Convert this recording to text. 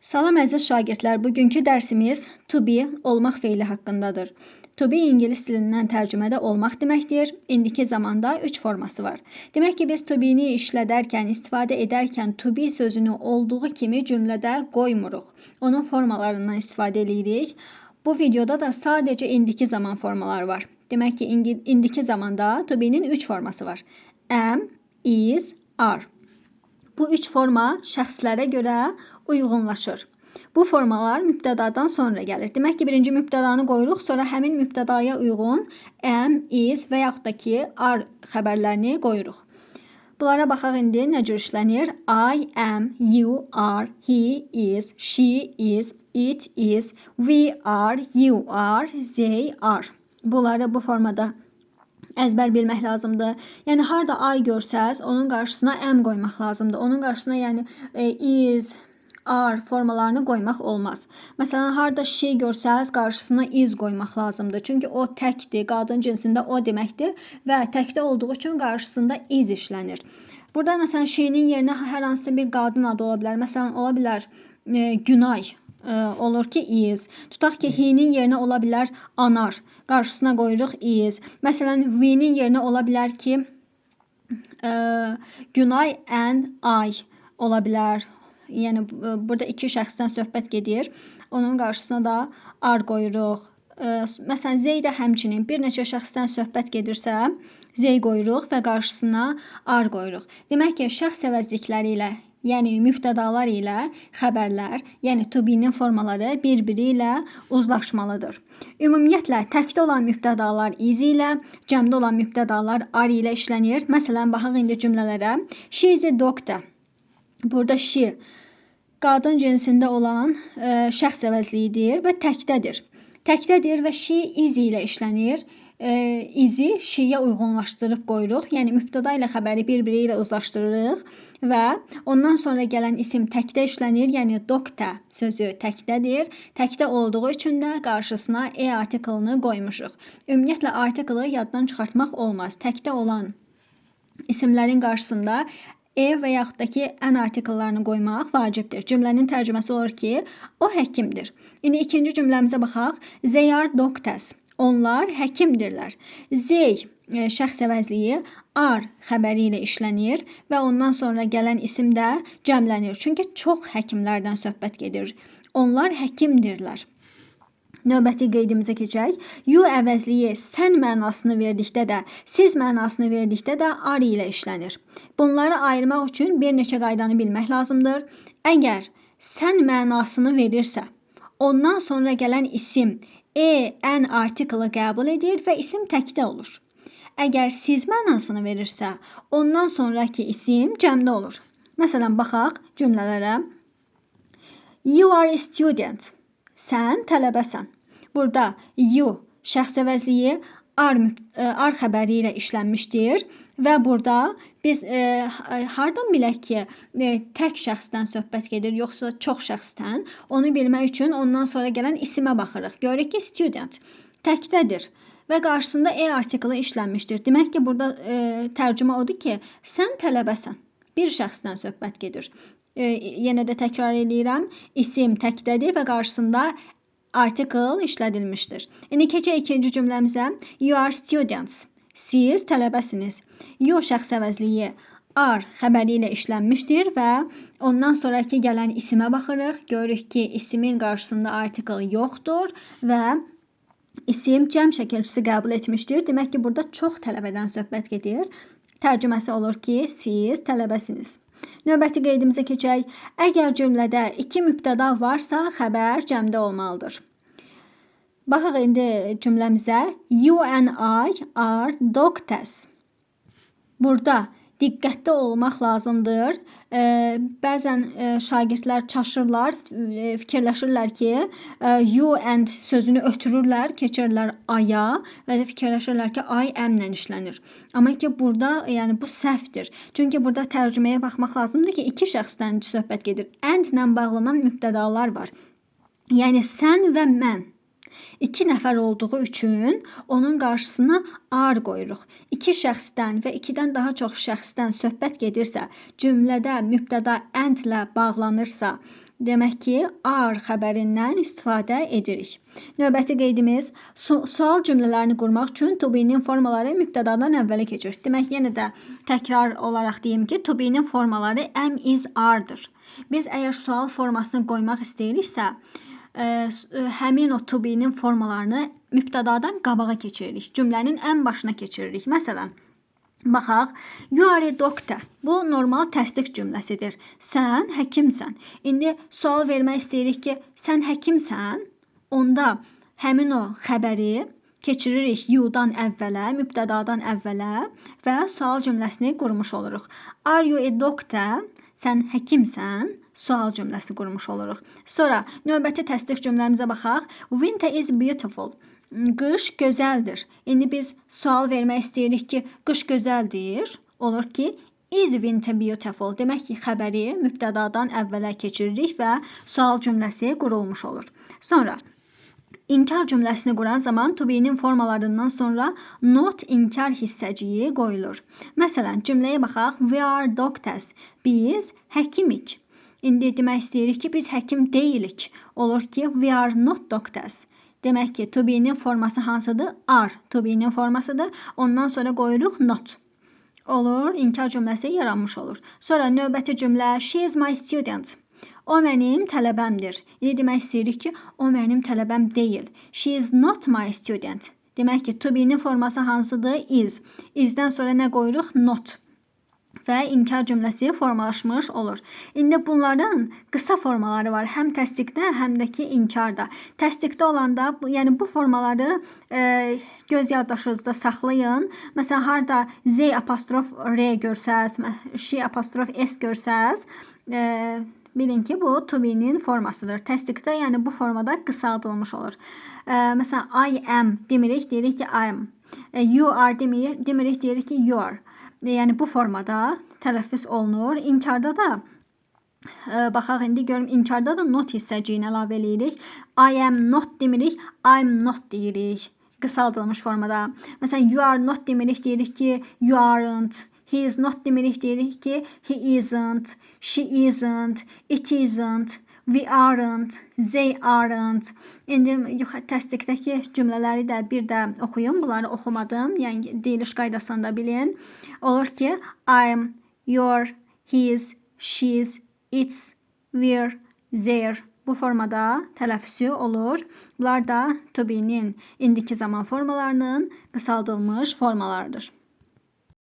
Salam əziz şagirdlər, bugünkü dərsimiz to be olmaq feili haqqındadır. To be ingilis dilindən tərcümədə olmaq deməkdir. İndiki zamanda 3 forması var. Demək ki, biz to be-ni işlədərkən, istifadə edərkən to be sözünü olduğu kimi cümlədə qoymuruq. Onun formalarından istifadə edirik. Bu videoda da sadəcə indiki zaman formaları var. Demək ki, indi- indiki zamanda to be-nin 3 forması var. Am, is, are. Bu üç forma şəxslərə görə uyğunlaşır. Bu formalar mübtədadan sonra gəlir. Demək ki, birinci mübtədanı qoyuruq, sonra həmin mübtədaya uyğun am, is və yaxud da ki, are xəbərlərini qoyuruq. Bunlara baxaq indi nə cür işlənir? I am, you are, he is, she is, it is, we are, you are, they are. Bunları bu formada əzbər bilmək lazımdır. Yəni harda ay görsəz, onun qarşısına am qoymaq lazımdır. Onun qarşısına yəni e, is, are formalarını qoymaq olmaz. Məsələn, harda she görsəz, qarşısına is qoymaq lazımdır. Çünki o təkdir, qadın cinsində o deməkdir və təkdə olduğu üçün qarşısında is işlənir. Burada məsələn she-nin yerinə hər hansı bir qadın adı ola bilər. Məsələn, ola bilər e, Günay olur ki is. Tutaq ki he-nin yerinə ola bilər anar. Qarşısına qoyuruq is. Məsələn, we-nin yerinə ola bilər ki e, Günay and I ola bilər. Yəni e, burada iki şəxsdən söhbət gedir. Onun qarşısına da are qoyuruq. E, Məsələn, Zey həmçinin bir neçə şəxsdən söhbət gedirsə, Zey qoyuruq və qarşısına are qoyuruq. Demək ki, şəxs əvəzlikləri ilə Yəni mübtədalar ilə xəbərlər, yəni to be-nin formaları bir-biri ilə uzlaşmalıdır. Ümumiyyətlə təkdə olan mübtədalar is ilə, cəmdə olan mübtədalar are ilə işlənir. Məsələn, baxaq indi cümlələrə. She is a doctor. Burada she qadın cinsində olan ə, şəxs əvəzliyidir və təkdədir. Təkdədir və she is ilə işlənir. Ə, izi she-yə uyğunlaşdırıb qoyuruq. Yəni mübtəda ilə xəbəri bir-biri ilə uzlaşdırırıq və ondan sonra gələn isim təkdə işlənir. Yəni doctor sözü təkdədir. Təkdə olduğu üçün də qarşısına e artiklını qoymuşuq. Ümumiyyətlə artiklı yaddan çıxartmaq olmaz. Təkdə olan isimlərin qarşısında e və yaxud da ki, ən artikellarını qoymaq vacibdir. Cümlənin tərcüməsi olur ki, o həkimdir. İndi ikinci cümləmizə baxaq. They are doctors. Onlar həkimdirlər. E, şəxs əvəzliyi are xəbəri ilə işlənir və ondan sonra gələn isim də cəmlənir. Çünki çox həkimlərdən söhbət gedir. Onlar həkimdirlər. Növbəti qeydimizə keçək. You əvəzliyi sən mənasını verdikdə də, siz mənasını verdikdə də are ilə işlənir. Bunları ayırmaq üçün bir neçə qaydanı bilmək lazımdır. Əgər sən mənasını verirsə, ondan sonra gələn isim e, ən artiklı qəbul edir və isim təkdə olur. Əgər siz mənasını verirsə, ondan sonraki isim cəmdə olur. Məsələn, baxaq cümlələrə. You are a student. Sən tələbəsən. Burada you şəxs əvəzliyi ar, ə, ar xəbəri ilə işlənmişdir və burada biz e, hardan bilək ki, e, tək şəxsdən söhbət gedir, yoxsa çox şəxsdən? Onu bilmək üçün ondan sonra gələn isimə baxırıq. Görürük ki, student təkdədir və qarşısında e artiklı işlənmişdir. Demək ki, burada e, tərcümə odur ki, sən tələbəsən. Bir şəxsdən söhbət gedir. E, yenə də təkrar eləyirəm. İsim təkdədir və qarşısında article işlədilmişdir. İndi keçək ikinci cümləmizə. You are students. Siz tələbəsiniz. You şəxs əvəzliyi are xəbəri ilə işlənmişdir və ondan sonraki gələn isimə baxırıq. Görürük ki, isimin qarşısında article yoxdur və isim cəm şəkilçisi qəbul etmişdir. Demək ki, burada çox tələbədən söhbət gedir. Tərcüməsi olur ki, siz tələbəsiniz. Növbəti qeydimizə keçək. Əgər cümlədə iki mübtəda varsa, xəbər cəmdə olmalıdır. Baxaq indi cümləmizə. You and I are doctors. Burada diqqətli olmaq lazımdır. E, bəzən e, şagirdlər çaşırlar, e, fikirləşirlər ki, e, you and sözünü ötürürlər, keçirirlər aya və də fikirləşirlər ki, ay əmlə işlənir. Amma ki, burada yəni bu səhvdir. Çünki burada tərcüməyə baxmaq lazımdır ki, iki şəxsdən söhbət gedir. And ilə bağlanan mübtədalar var. Yəni sən və mən. İki nəfər olduğu üçün onun qarşısına are qoyuruq. İki şəxsdən və ikidən daha çox şəxsdən söhbət gedirsə, cümlədə mübtəda and ilə bağlanırsa Demək ki, are xəbərindən istifadə edirik. Növbəti qeydimiz su sual cümlələrini qurmaq üçün to be-nin formaları mübtədadan əvvələ keçir. Demək yenə də təkrar olaraq deyim ki, to be-nin formaları am, is, are-dır. Biz əgər sual formasını qoymaq istəyiriksə, həmin o to be-nin formalarını mübtədadan qabağa keçiririk. Cümlənin ən başına keçiririk. Məsələn, Baxaq, you are a doctor. Bu normal təsdiq cümləsidir. Sən həkimsən. İndi sual vermək istəyirik ki, sən həkimsən? Onda həmin o xəbəri keçiririk you-dan əvvələ, mübtədadan əvvələ və sual cümləsini qurmuş oluruq. Are you a doctor? Sən həkimsən? Sual cümləsi qurmuş oluruq. Sonra növbəti təsdiq cümləmizə baxaq. Winter is beautiful. Qış gözəldir. İndi biz sual vermək istəyirik ki, qış gözəldir. Olur ki, is winter beautiful. Demək ki, xəbəri mübtədadan əvvələ keçiririk və sual cümləsi qurulmuş olur. Sonra İnkar cümləsini quran zaman to be-nin formalarından sonra not inkar hissəciyi qoyulur. Məsələn, cümləyə baxaq. We are doctors. Biz həkimik. İndi demək istəyirik ki, biz həkim deyilik. Olur ki, we are not doctors. Demək ki, to be-nin forması hansıdır? Are. To be-nin formasıdır. Ondan sonra qoyuruq not. Olur, inkar cümləsi yaranmış olur. Sonra növbəti cümlə she is my student. O mənim tələbəmdir. İndi demək istəyirik ki, o mənim tələbəm deyil. She is not my student. Demək ki, to be-nin forması hansıdır? Is. Is-dən sonra nə qoyuruq? Not və inkar cümləsi formalaşmış olur. İndi bunların qısa formaları var, həm təsdiqdə, həm də ki inkarda. Təsdiqdə olanda, yəni bu formaları e, göz yaddaşınızda saxlayın. Məsələn, harda z apostrof r görsəz, ş apostrof s görsəz, e, bilin ki, bu to be-nin formasıdır. Təsdiqdə, yəni bu formada qısaldılmış olur. E, məsələn, I am demirik, deyirik ki I am. E, you are demir, demirik, deyirik ki you are. Yəni bu formada tələffüz olunur. İnkarda da ə, baxaq indi görüm inkarda da not hissəciyini əlavə eləyirik. I am not demirik, I'm not deyirik. Qısaldılmış formada. Məsələn, you are not demirik, deyirik ki you aren't. He is not demirik, deyirik ki he isn't. She isn't. It isn't. We aren't, they aren't. İndi təsdiqdəki cümlələri də bir də oxuyun. Bunları oxumadım. Yəni deyiliş qaydasını da bilin. Olur ki, I'm, your, his, she's, it's, we're, their. Bu formada tələffüzü olur. Bunlar da to be-nin indiki zaman formalarının qısaldılmış formalarıdır.